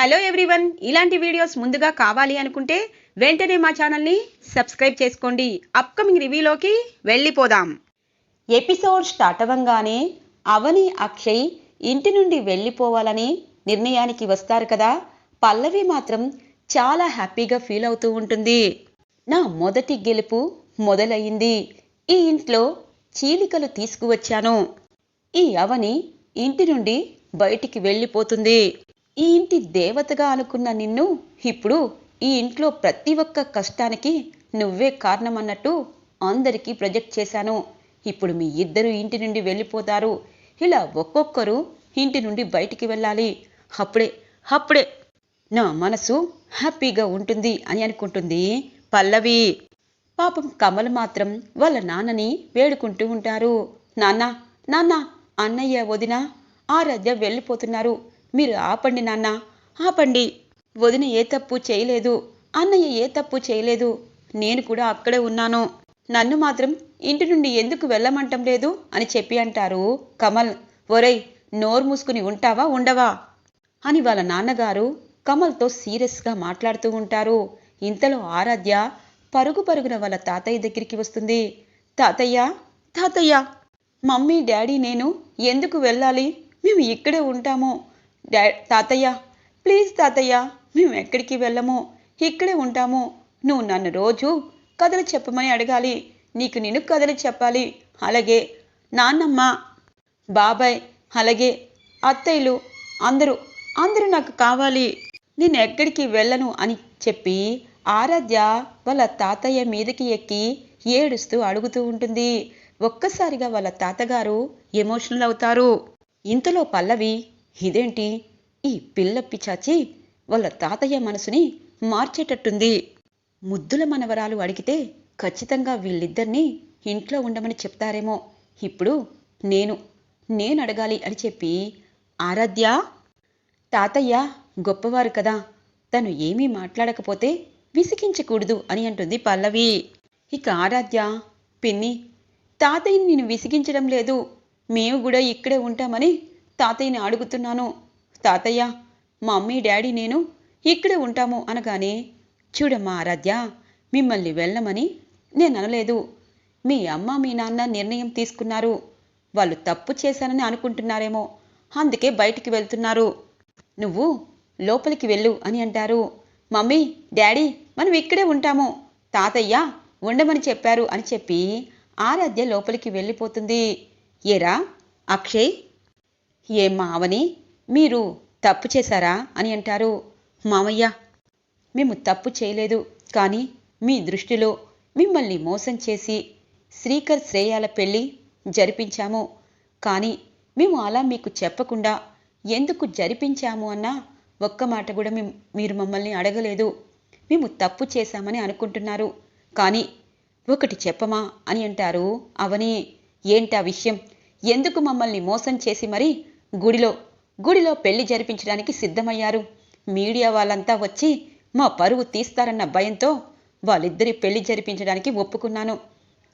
Hello everyone. ఇలాంటి videos ముందుగా కావాలి అనుకుంటే వెంటనే మా ఛానల్ని సబ్స్క్రైబ్ చేసుకోండి. అప్కమింగ్ రివ్యూలోకి వెళ్ళిపోదాం. ఎపిసోడ్ స్టార్ట్ అవ్వంగానే అవని అక్షయ్ ఇంటి నుండి వెళ్ళిపోవాలని నిర్ణయానికి వస్తారు కదా? పల్లవి మాత్రం చాలా హ్యాపీగా ఫీల్ అవుతూ ఉంటుంది. నా మొదటి గెలుపు మొదలయ్యింది. ఈ ఇంట్లో చీలికలు తీసుకువచ్చాను. ఈ అవని ఇంటి నుండి బయటికి వెళ్ళిపోతుంది. ఈ ఇంటి దేవతగా అనుకున్న నిన్ను ఇప్పుడు ఈ ఇంట్లో ప్రతి ఒక్క కష్టానికి నువ్వే కారణమన్నట్టు అందరికీ ప్రొజెక్ట్ చేశాను. ఇప్పుడు మీ ఇద్దరు ఇంటి నుండి వెళ్ళిపోతారు. ఇలా ఒక్కొక్కరు ఇంటి నుండి బయటికి వెళ్ళాలి. అప్పుడే అప్పుడే నా మనసు హ్యాపీగా ఉంటుంది అని అనుకుంటుంది పల్లవి. పాపం కమల్ మాత్రం వాళ్ళ నాన్నని వేడుకుంటూ ఉంటారు. నాన్న నాన్న అన్నయ్య వదిన ఆరాధ్య వెళ్ళిపోతున్నారు. మీరు ఆపండి నాన్న. ఆపండి. వదిన ఏ తప్పు చేయలేదు. అన్నయ్య ఏ తప్పు చేయలేదు. నేను కూడా అక్కడే ఉన్నాను. నన్ను మాత్రం ఇంటి నుండి ఎందుకు వెళ్ళమంటం లేదు అని చెప్పి అంటారు కమల్. ఒరేయ్ నోరు మూసుకుని ఉంటావా ఉండవా? అని వాళ్ళ నాన్నగారు కమల్తో సీరియస్గా మాట్లాడుతూ ఉంటారు. ఇంతలో ఆరాధ్య పరుగు పరుగున వాళ్ళ తాతయ్య దగ్గరికి వస్తుంది. తాతయ్య తాతయ్య మమ్మీ డాడీ నేను ఎందుకు వెళ్ళాలి? మేము ఇక్కడే ఉంటాము. డా తాతయ్య ప్లీజ్ తాతయ్య మేము ఎక్కడికి వెళ్ళము? ఇక్కడే ఉంటాము. నువ్వు నన్ను రోజు కథలు చెప్పమని అడగాలి. నీకు నేను కథలు చెప్పాలి. అలాగే నాన్నమ్మ బాబాయ్ అలాగే అత్తయ్యలు అందరూ అందరూ నాకు కావాలి. నేను ఎక్కడికి వెళ్ళను అని చెప్పి ఆరాధ్య వాళ్ళ తాతయ్య మీదకి ఎక్కి ఏడుస్తూ అడుగుతూ ఉంటుంది. ఒక్కసారిగా వాళ్ళ తాతగారు ఎమోషనల్ అవుతారు. ఇంతలో పల్లవి ఇదేంటి? ఈ పిల్ల పిచాచి వాళ్ళ తాతయ్య మనసుని మార్చేటట్టుంది. ముద్దుల మనవరాలు అడిగితే ఖచ్చితంగా వీళ్ళిద్దరినీ ఇంట్లో ఉండమని చెప్తారేమో. ఇప్పుడు నేను నేను అడగాలి అని చెప్పి ఆరాధ్య తాతయ్య గొప్పవారు కదా. తను ఏమీ మాట్లాడకపోతే విసిగించకూడదు అని అంటుంది పల్లవి. ఇక ఆరాధ్య పిన్ని తాతయ్యని నేను విసిగించడం లేదు. మేము కూడా ఇక్కడే ఉంటామని తాతయ్యని అడుగుతున్నాను. తాతయ్య మమ్మీ డాడీ నేను ఇక్కడే ఉంటాము అనగానే చూడమ్మా ఆరాధ్య మిమ్మల్ని వెళ్ళమని నేను అనలేదు. మీ అమ్మ మీ నాన్న నిర్ణయం తీసుకున్నారు. వాళ్ళు తప్పు చేశానని అనుకుంటున్నారేమో అందుకే బయటికి వెళ్తున్నారు. నువ్వు లోపలికి వెళ్ళు అని అంటారు. మమ్మీ డాడీ మనం ఇక్కడే ఉంటాము. తాతయ్య ఉండమని చెప్పారు అని చెప్పి ఆరాధ్య లోపలికి వెళ్ళిపోతుంది. ఏరా అక్షయ్ ఏం మావని మీరు తప్పు చేశారా అని అంటారు. మామయ్య మేము తప్పు చేయలేదు కానీ మీ దృష్టిలో మిమ్మల్ని మోసం చేసి శ్రీకర్ శ్రేయాల పెళ్ళి జరిపించాము. కానీ మేము అలా మీకు చెప్పకుండా ఎందుకు జరిపించాము అన్న ఒక్క మాట కూడా మేము మీరు మమ్మల్ని అడగలేదు. మేము తప్పు చేశామని అనుకుంటున్నారు. కానీ ఒకటి చెప్పమా అని అంటారు అవని. ఏంటా విషయం? ఎందుకు మమ్మల్ని మోసం చేసి మరి గుడిలో గుడిలో పెళ్ళి జరిపించడానికి సిద్ధమయ్యారు. మీడియా వాళ్ళంతా వచ్చి మా పరువు తీస్తారన్న భయంతో వాళ్ళిద్దరి పెళ్ళి జరిపించడానికి ఒప్పుకున్నాను.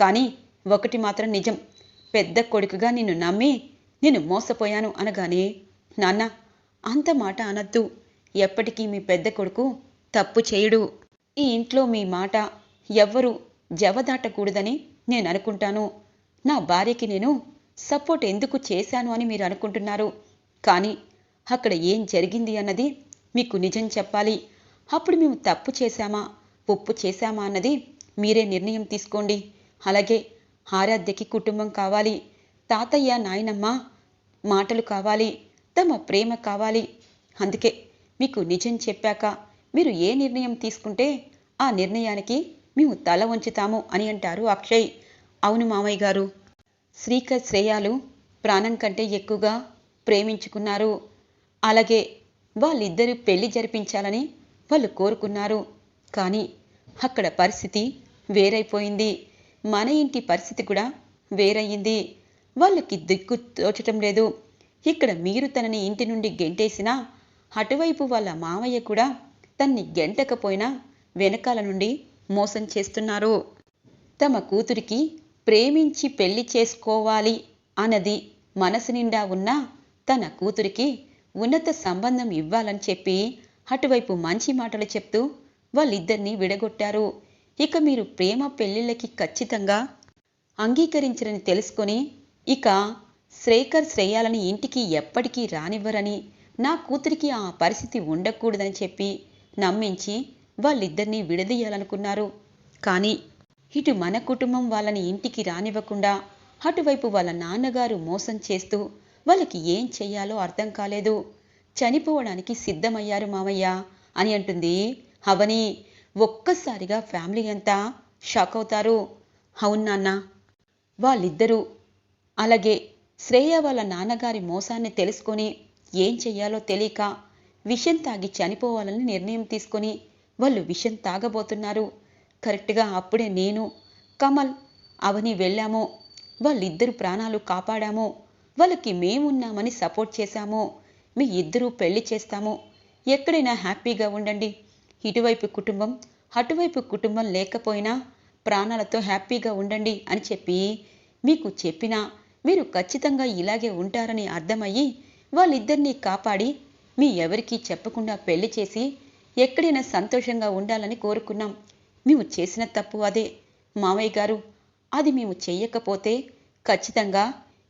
కానీ ఒకటి మాత్రం నిజం. పెద్ద కొడుకుగా నిన్ను నమ్మి నేను మోసపోయాను అనగానే నాన్న అంత మాట అనద్దు. ఎప్పటికీ మీ పెద్ద కొడుకు తప్పు చేయుడు. ఈ ఇంట్లో మీ మాట ఎవ్వరూ జవదాటకూడదని నేను అనుకుంటాను నా భార్యకి నేను సపోర్ట్ ఎందుకు చేశాను అని మీరు అనుకుంటున్నారు? కానీ అక్కడ ఏం జరిగింది అన్నది మీకు నిజం చెప్పాలి. అప్పుడు మేము తప్పు చేశామా? ఒప్పు చేశామా అన్నది మీరే నిర్ణయం తీసుకోండి. అలాగే ఆరాధ్యకి కుటుంబం కావాలి. తాతయ్య నాయనమ్మ మాటలు కావాలి. తమ ప్రేమ కావాలి. అందుకే మీకు నిజం చెప్పాక మీరు ఏ నిర్ణయం తీసుకుంటే ఆ నిర్ణయానికి మేము తల వంచుతాము అని అంటారు అక్షయ్. అవును మామయ్య గారు. శ్రీకర్ శ్రేయాలు ప్రాణం కంటే ఎక్కువగా ప్రేమించుకున్నారు. అలాగే వాళ్ళిద్దరూ పెళ్ళి జరిపించాలని వాళ్ళు కోరుకున్నారు. కానీ అక్కడ పరిస్థితి వేరైపోయింది. మన ఇంటి పరిస్థితి కూడా వేరయ్యింది. వాళ్ళకి దిక్కు తోచటం లేదు. ఇక్కడ మీరు తనని ఇంటి నుండి గెంటేసినా అటువైపు వాళ్ళ మామయ్య కూడా తన్ని గెంటకపోయినా వెనకాల నుండి మోసం చేస్తున్నారు. తమ కూతురికి ప్రేమించి పెళ్ళి చేసుకోవాలి అన్నది మనసు నిండా ఉన్న తన కూతురికి ఉన్నత సంబంధం ఇవ్వాలని చెప్పి అటువైపు మంచి మాటలు చెప్తూ వాళ్ళిద్దరినీ విడగొట్టారు. ఇక మీరు ప్రేమ పెళ్ళిళ్ళకి ఖచ్చితంగా అంగీకరించరని తెలుసుకొని ఇక శ్రేకర్ శ్రేయాలని ఇంటికి ఎప్పటికీ రానివ్వరని నా కూతురికి ఆ పరిస్థితి ఉండకూడదని చెప్పి నమ్మించి వాళ్ళిద్దరినీ విడదీయాలనుకున్నారు. కానీ ఇటు మన కుటుంబం వాళ్ళని ఇంటికి రానివ్వకుండా అటువైపు వాళ్ళ నాన్నగారు మోసం చేస్తూ వాళ్ళకి ఏం చెయ్యాలో అర్థం కాలేదు. చనిపోవడానికి సిద్ధమయ్యారు మామయ్య అని అంటుంది. అవని ఒక్కసారిగా ఫ్యామిలీ అంతా షాక్ అవుతారు. అవును నాన్న వాళ్ళిద్దరూ అలాగే శ్రేయ వాళ్ళ నాన్నగారి మోసాన్ని తెలుసుకొని ఏం చెయ్యాలో తెలియక విషం తాగి చనిపోవాలని నిర్ణయం తీసుకొని వాళ్ళు విషం తాగబోతున్నారు. కరెక్ట్గా అప్పుడే నేను కమల్ అవని వెళ్ళాము వాళ్ళిద్దరు ప్రాణాలు కాపాడాము వాళ్ళకి మేమున్నామని సపోర్ట్ చేశాము మీ ఇద్దరూ పెళ్ళి చేస్తాము ఎక్కడైనా హ్యాపీగా ఉండండి. ఇటువైపు కుటుంబం అటువైపు కుటుంబం లేకపోయినా ప్రాణాలతో హ్యాపీగా ఉండండి అని చెప్పి మీకు చెప్పినా మీరు ఖచ్చితంగా ఇలాగే ఉంటారని అర్థమయ్యి వాళ్ళిద్దరినీ కాపాడి మీ ఎవరికీ చెప్పకుండా పెళ్ళి చేసి ఎక్కడైనా సంతోషంగా ఉండాలని కోరుకున్నాం. మేము చేసిన తప్పు అదే. మావయ్య గారు అది మేము చేయకపోతే ఖచ్చితంగా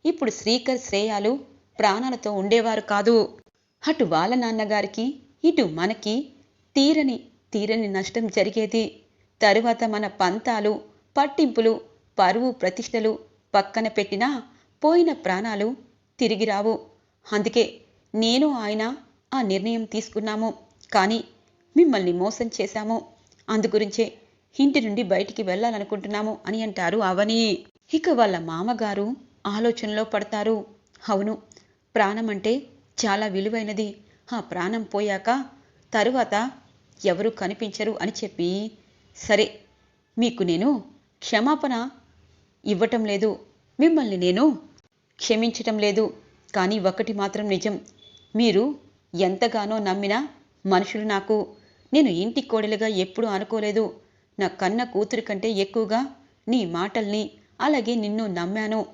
ఇప్పుడు శ్రీకర్ శ్రేయాలు ప్రాణాలతో ఉండేవారు కాదు. అటు వాళ్ళ నాన్నగారికి ఇటు మనకి తీరని తీరని నష్టం జరిగేది. తరువాత మన పంతాలు పట్టింపులు పరువు ప్రతిష్టలు పక్కన పెట్టినా పోయిన ప్రాణాలు తిరిగి రావు. అందుకే నేను ఆయన ఆ నిర్ణయం తీసుకున్నాము. కానీ మిమ్మల్ని మోసం చేశాము. అందుగురించే ఇంటి నుండి బయటికి వెళ్ళాలనుకుంటున్నాము అని అంటారు అవని. ఇక వాళ్ళ మామగారు ఆలోచనలో పడతారు. అవును ప్రాణం అంటే చాలా విలువైనది. ఆ ప్రాణం పోయాక తరువాత ఎవరు కనిపించరు అని చెప్పి సరే మీకు నేను క్షమాపణ ఇవ్వటం లేదు. మిమ్మల్ని నేను క్షమించటం లేదు. కానీ ఒకటి మాత్రం నిజం. మీరు ఎంతగానో నమ్మిన మనుషులు నాకు. నేను ఇంటి కోడలుగా ఎప్పుడూ అనుకోలేదు. నా కన్న కూతురి కంటే ఎక్కువగా నీ మాటల్ని అలాగే నిన్ను నమ్మాను.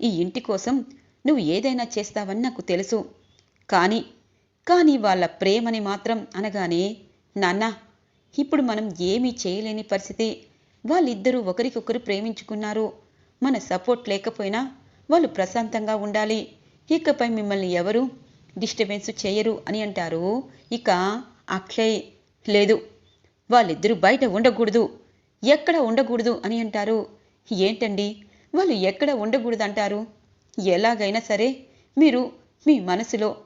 ఈ ఇంటి కోసం నువ్వు ఏదైనా చేస్తావని నాకు తెలుసు. కానీ కానీ వాళ్ళ ప్రేమని మాత్రం అనగానే నాన్న ఇప్పుడు మనం ఏమీ చేయలేని పరిస్థితి. వాళ్ళిద్దరూ ఒకరికొకరు ప్రేమించుకున్నారు. మన సపోర్ట్ లేకపోయినా వాళ్ళు ప్రశాంతంగా ఉండాలి. ఇకపై మిమ్మల్ని ఎవరు డిస్టర్బెన్స్ చేయరు అని అంటారు ఇక అక్షయ్. లేదు వాళ్ళిద్దరూ బయట ఉండకూడదు. ఎక్కడ ఉండకూడదు అని అంటారు. ఏంటండి? వాళ్ళు ఎక్కడ ఉండకూడదు అంటారు ఎలాగైనా సరే మీరు మీ మనసులో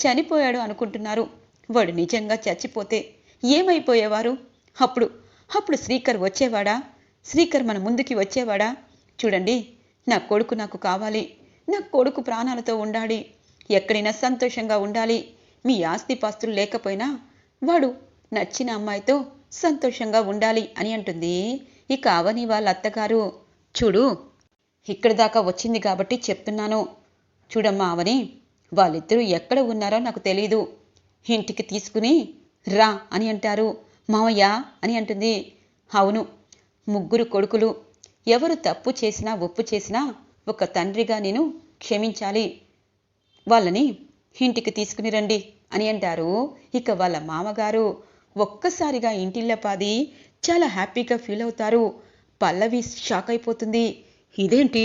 చనిపోయాడు అనుకుంటున్నారు. వాడు నిజంగా చచ్చిపోతే ఏమైపోయేవారు? అప్పుడు అప్పుడు శ్రీకర్ వచ్చేవాడా? శ్రీకర్ మన ముందుకి వచ్చేవాడా? చూడండి నా కొడుకు నాకు కావాలి. నా కొడుకు ప్రాణాలతో ఉండాలి. ఎక్కడైనా సంతోషంగా ఉండాలి. మీ ఆస్తిపాస్తులు లేకపోయినా వాడు నచ్చిన అమ్మాయితో సంతోషంగా ఉండాలి అని అంటుంది. ఇక అవని వాళ్ళ అత్తగారు చూడు ఇక్కడి దాకా వచ్చింది కాబట్టి చెప్తున్నాను. చూడమ్మా అవని వాళ్ళిద్దరూ ఎక్కడ ఉన్నారో నాకు తెలీదు. ఇంటికి తీసుకుని రా అని అంటారు. మావయ్య అని అంటుంది. అవును ముగ్గురు కొడుకులు. ఎవరు తప్పు చేసినా ఒప్పు చేసినా ఒక తండ్రిగా నేను క్షమించాలి. వాళ్ళని ఇంటికి తీసుకుని రండి అని అంటారు. ఇక వాళ్ళ మామగారు ఒక్కసారిగా ఇంటిల్లపాది చాలా హ్యాపీగా ఫీల్ అవుతారు. పల్లవి షాక్ అయిపోతుంది. ఇదేంటి?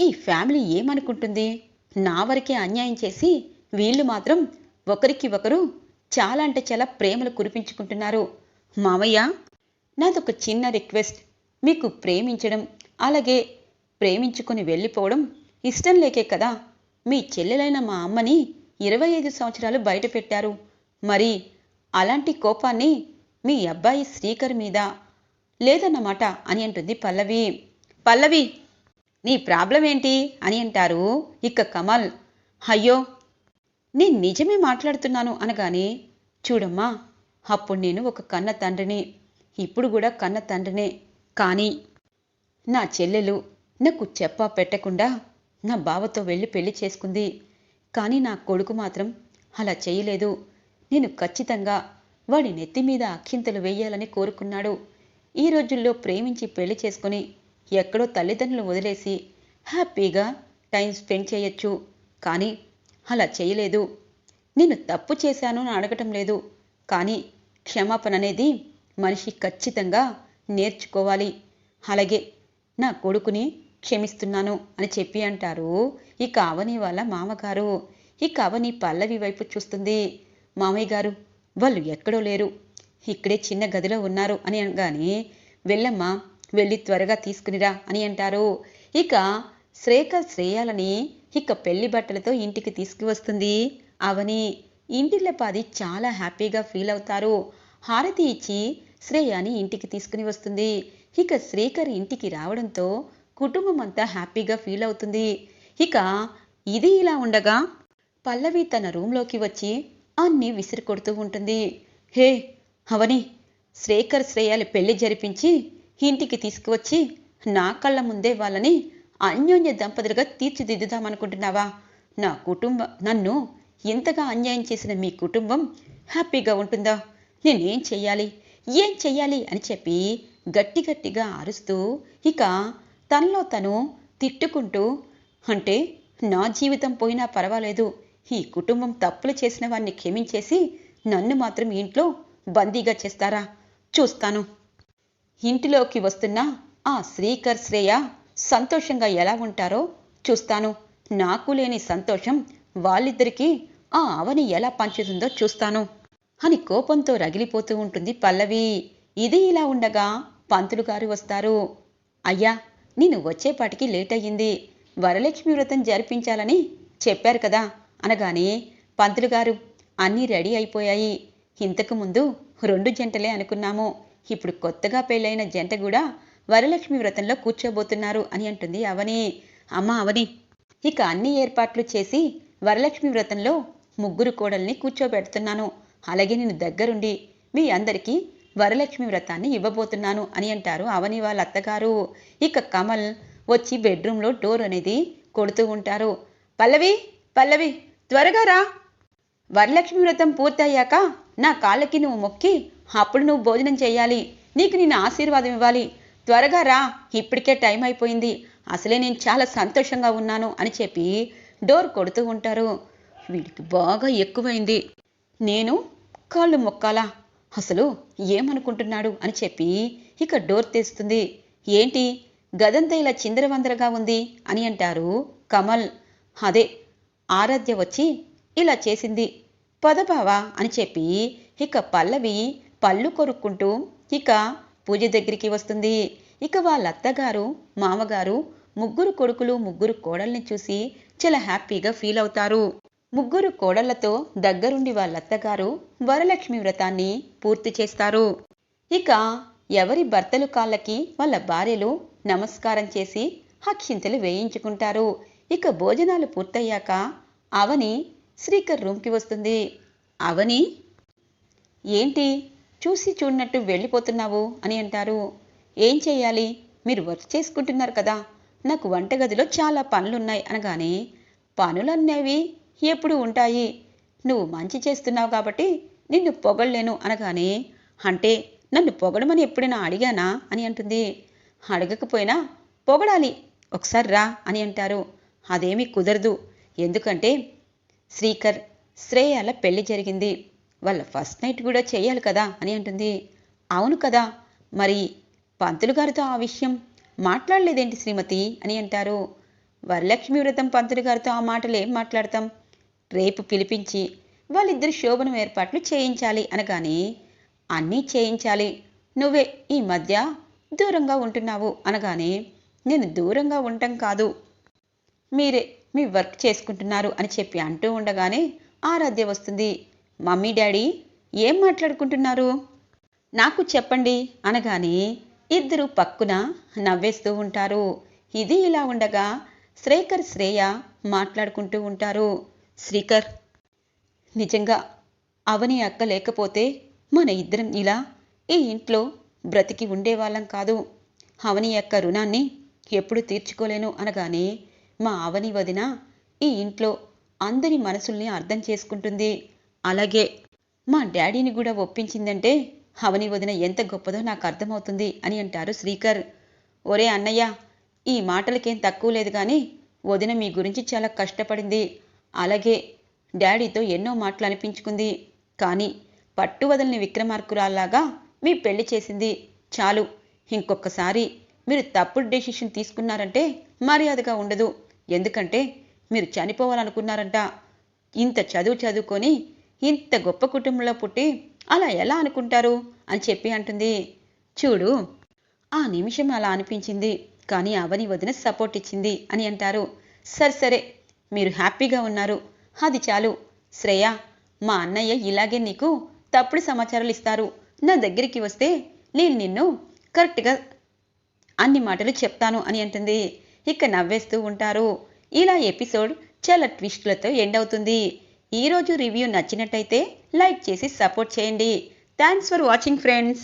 ఈ ఫ్యామిలీ ఏమనుకుంటుంది? నా వరకే అన్యాయం చేసి వీళ్ళు మాత్రం ఒకరికి ఒకరు చాలా అంటే చాలా ప్రేమలు కురిపించుకుంటున్నారు. మామయ్య నాదొక చిన్న రిక్వెస్ట్. మీకు ప్రేమించడం అలాగే ప్రేమించుకొని వెళ్ళిపోవడం ఇష్టం లేకే కదా. మీ చెల్లెలైన మా అమ్మని ఇరవై ఐదు సంవత్సరాలు బయట పెట్టారు. మరి అలాంటి కోపాన్ని మీ అబ్బాయి శ్రీకర్ మీద లేదన్నమాట అని అంటుంది పల్లవి. పల్లవి నీ ప్రాబ్లం ఏంటి? అని అంటారు ఇక కమల్. అయ్యో నేను నిజమే మాట్లాడుతున్నాను అనగానే చూడమ్మా అప్పుడు నేను ఒక కన్న తండ్రిని ఇప్పుడు కూడా కన్న తండ్రినే. కానీ నా చెల్లెలు నాకు చెప్పా పెట్టకుండా నా బావతో వెళ్ళి పెళ్ళి చేసుకుంది. కానీ నా కొడుకు మాత్రం అలా చేయలేదు. నేను ఖచ్చితంగా వాడి నెత్తి మీద అక్షింతలు వేయాలని కోరుకున్నాడు. ఈ రోజుల్లో ప్రేమించి పెళ్ళి చేసుకుని ఎక్కడో తల్లిదండ్రులు వదిలేసి హ్యాపీగా టైం స్పెండ్ చేయొచ్చు. కానీ అలా చేయలేదు. నేను తప్పు చేశాను అని అడగటం లేదు. కానీ క్షమాపణ అనేది మనిషి ఖచ్చితంగా నేర్చుకోవాలి. అలాగే నా కొడుకుని క్షమిస్తున్నాను అని చెప్పి అంటారు. ఇక అవని వాళ్ళ మామగారు. ఇక అవని పల్లవి వైపు చూస్తుంది. మామయ్య గారు వాళ్ళు ఎక్కడో లేరు. ఇక్కడే చిన్న గదిలో ఉన్నారు అని అనగానే వెళ్ళమ్మా వెళ్ళి త్వరగా తీసుకునిరా అని అంటారు. ఇక శ్రేక శ్రేయాలని ఇక పెళ్ళి బట్టలతో ఇంటికి తీసుకువస్తుంది. అవని ఇంటిల్లపాది చాలా హ్యాపీగా ఫీల్ అవుతారు. హారతి ఇచ్చి శ్రేయాని ఇంటికి తీసుకుని వస్తుంది. ఇక శ్రీకర్ ఇంటికి రావడంతో కుటుంబం అంతా హ్యాపీగా ఫీల్ అవుతుంది. ఇక ఇది ఇలా ఉండగా పల్లవి తన రూంలోకి వచ్చి అన్నీ విసిరి కొడుతూ ఉంటుంది. హే అవని శ్రేఖర్ శ్రేయాలి పెళ్ళి జరిపించి ఇంటికి తీసుకువచ్చి నా కళ్ళ ముందే వాళ్ళని అన్యోన్య దంపతులుగా తీర్చిదిద్దుదామనుకుంటున్నావా? నా కుటుంబం నన్ను ఇంతగా అన్యాయం చేసిన మీ కుటుంబం హ్యాపీగా ఉంటుందా? నేనేం చెయ్యాలి? ఏం చెయ్యాలి? అని చెప్పి గట్టి గట్టిగా అరుస్తూ ఇక తనలో తను తిట్టుకుంటూ అంటే నా జీవితం పోయినా పర్వాలేదు. ఈ కుటుంబం తప్పులు చేసిన వారిని క్షమించేసి నన్ను మాత్రం ఇంట్లో బందీగా చేస్తారా? చూస్తాను. ఇంటిలోకి వస్తున్న ఆ శ్రీకర్ శ్రేయ సంతోషంగా ఎలా ఉంటారో చూస్తాను. నాకు లేని సంతోషం వాళ్ళిద్దరికీ ఆ అవని ఎలా పంచుతుందో చూస్తాను. అని కోపంతో రగిలిపోతూ ఉంటుంది పల్లవి. ఇది ఇలా ఉండగా పంతులు గారు వస్తారు. అయ్యా నేను వచ్చేపాటికి లేట్ అయ్యింది. వరలక్ష్మి వ్రతం జరిపించాలని చెప్పారు కదా. అనగానే పంతులు గారు అన్నీ రెడీ అయిపోయాయి. ఇంతకు ముందు రెండు జంటలే అనుకున్నాము. ఇప్పుడు కొత్తగా పెళ్ళైన జంట కూడా వరలక్ష్మి వ్రతంలో కూర్చోబోతున్నారు అని అంటుంది అవని. అమ్మ అవని ఇక అన్ని ఏర్పాట్లు చేసి వరలక్ష్మి వ్రతంలో ముగ్గురు కోడల్ని కూర్చోబెడుతున్నాను. అలాగే నేను దగ్గరుండి మీ అందరికీ వరలక్ష్మి వ్రతాన్ని ఇవ్వబోతున్నాను అని అంటారు అవని వాళ్ళ అత్తగారు ఇక కమల్ వచ్చి బెడ్రూమ్లో డోర్ అనేది కొడుతూ ఉంటారు. పల్లవి పల్లవి! త్వరగా రా. వరలక్ష్మి వ్రతం పూర్తయ్యాక నా కాళ్ళకి నువ్వు మొక్కి అప్పుడు నువ్వు భోజనం చేయాలి. నీకు నేను ఆశీర్వాదం ఇవ్వాలి. త్వరగా రా. ఇప్పటికే టైం అయిపోయింది. అసలే నేను చాలా సంతోషంగా ఉన్నాను అని చెప్పి డోర్ కొడుతూ ఉంటారు. వీడికి బాగా ఎక్కువైంది. నేను కాళ్ళు మొక్కాలా? అసలు ఏమనుకుంటున్నాడు అని చెప్పి ఇక డోర్ తెస్తుంది ఏంటి? గదంతా ఇలా చిందరవందరగా ఉంది అని అంటారు కమల్. అదే ఆరాధ్య వచ్చి ఇలా చేసింది. పదబావా అని చెప్పి ఇక పల్లవి పళ్ళు కొరుక్కుంటూ ఇక పూజ దగ్గరికి వస్తుంది. ఇక వాళ్ళ అత్తగారు మామగారు ముగ్గురు కొడుకులు ముగ్గురు కోడల్ని చూసి చాలా హ్యాపీగా ఫీల్ అవుతారు. ముగ్గురు కోడళ్ళతో దగ్గరుండి వాళ్ళ అత్తగారు వరలక్ష్మి వ్రతాన్ని పూర్తి చేస్తారు. ఇక ఎవరి భర్తలు కాళ్ళకి వాళ్ళ భార్యలు నమస్కారం చేసి అక్షింతలు వేయించుకుంటారు. ఇక భోజనాలు పూర్తయ్యాక అవని శ్రీకర్ రూమ్కి వస్తుంది. అవని ఏంటి? చూసి చూడనట్టు వెళ్ళిపోతున్నావు? అని అంటారు. ఏం చేయాలి మీరు వర్క్ చేసుకుంటున్నారు కదా. నాకు వంటగదిలో చాలా పనులున్నాయి అనగానే పనులనేవి ఎప్పుడు ఉంటాయి? నువ్వు మంచి చేస్తున్నావు కాబట్టి నిన్ను పొగడలేను అనగానే అంటే నన్ను పొగడమని ఎప్పుడైనా అడిగానా? అని అంటుంది. అడగకపోయినా పొగడాలి. ఒకసారి రా అని అంటారు. అదేమీ కుదరదు. ఎందుకంటే శ్రీకర్ శ్రేయాల పెళ్ళి జరిగింది. వాళ్ళ ఫస్ట్ నైట్ కూడా చేయాలి కదా అని అంటుంది. అవును కదా. మరి పంతులు గారితో ఆ విషయం మాట్లాడలేదేంటి శ్రీమతి అని అంటారు. వరలక్ష్మి వ్రతం పంతులు గారితో ఆ మాటలు ఏం మాట్లాడతాం? రేపు పిలిపించి వాళ్ళిద్దరు శోభనం ఏర్పాట్లు చేయించాలి అనగానే అన్నీ చేయించాలి. నువ్వే ఈ మధ్య దూరంగా ఉంటున్నావు అనగానే నేను దూరంగా ఉండటం కాదు. మీరే మీ వర్క్ చేసుకుంటున్నారు అని చెప్పి అంటూ ఉండగానే ఆరాధ్య వస్తుంది. మమ్మీ డాడీ ఏం మాట్లాడుకుంటున్నారు? నాకు చెప్పండి అనగానే ఇద్దరు పక్కున నవ్వేస్తూ ఉంటారు. ఇది ఇలా ఉండగా శ్రేకర్ శ్రేయ మాట్లాడుకుంటూ ఉంటారు. శ్రీకర్ నిజంగా అవని అక్క లేకపోతే మన ఇద్దరం ఇలా ఈ ఇంట్లో బ్రతికి ఉండేవాళ్ళం కాదు. అవని యొక్క రుణాన్ని ఎప్పుడు తీర్చుకోలేను అనగానే మా అవని వదిన ఈ ఇంట్లో అందరి మనసుల్ని అర్థం చేసుకుంటుంది. అలాగే మా డాడీని కూడా ఒప్పించిందంటే అవని వదిన ఎంత గొప్పదో నాకు అర్థమవుతుంది అని అంటారు శ్రీకర్. ఒరే అన్నయ్య ఈ మాటలకేం తక్కువ లేదు కానీ వదిన మీ గురించి చాలా కష్టపడింది. అలాగే డాడీతో ఎన్నో మాటలు అనిపించుకుంది. కానీ పట్టు వదలని విక్రమార్కురాల్లాగా మీ పెళ్ళి చేసింది. చాలు ఇంకొకసారి మీరు తప్పుడు డెసిషన్ తీసుకున్నారంటే మర్యాదగా ఉండదు. ఎందుకంటే మీరు చనిపోవాలనుకున్నారంట. ఇంత చదువు చదువుకొని ఇంత గొప్ప కుటుంబంలో పుట్టి అలా ఎలా అనుకుంటారు అని చెప్పి అంటుంది. చూడు ఆ నిమిషం అలా అనిపించింది. కానీ అవని వదిన సపోర్ట్ ఇచ్చింది అని అంటారు. సరే సరే మీరు హ్యాపీగా ఉన్నారు. అది చాలు. శ్రేయ మా అన్నయ్య ఇలాగే నీకు తప్పుడు సమాచారాలు ఇస్తారు. నా దగ్గరికి వస్తే నేను నిన్ను కరెక్ట్గా అన్ని మాటలు చెప్తాను అని అంటుంది. ఇక నవ్వేస్తూ ఉంటారు. ఇలా ఎపిసోడ్ చాలా ట్విస్ట్లతో ఎండ్ అవుతుంది. ఈరోజు రివ్యూ నచ్చినట్టయితే లైక్ చేసి సపోర్ట్ చేయండి. Thanks for watching friends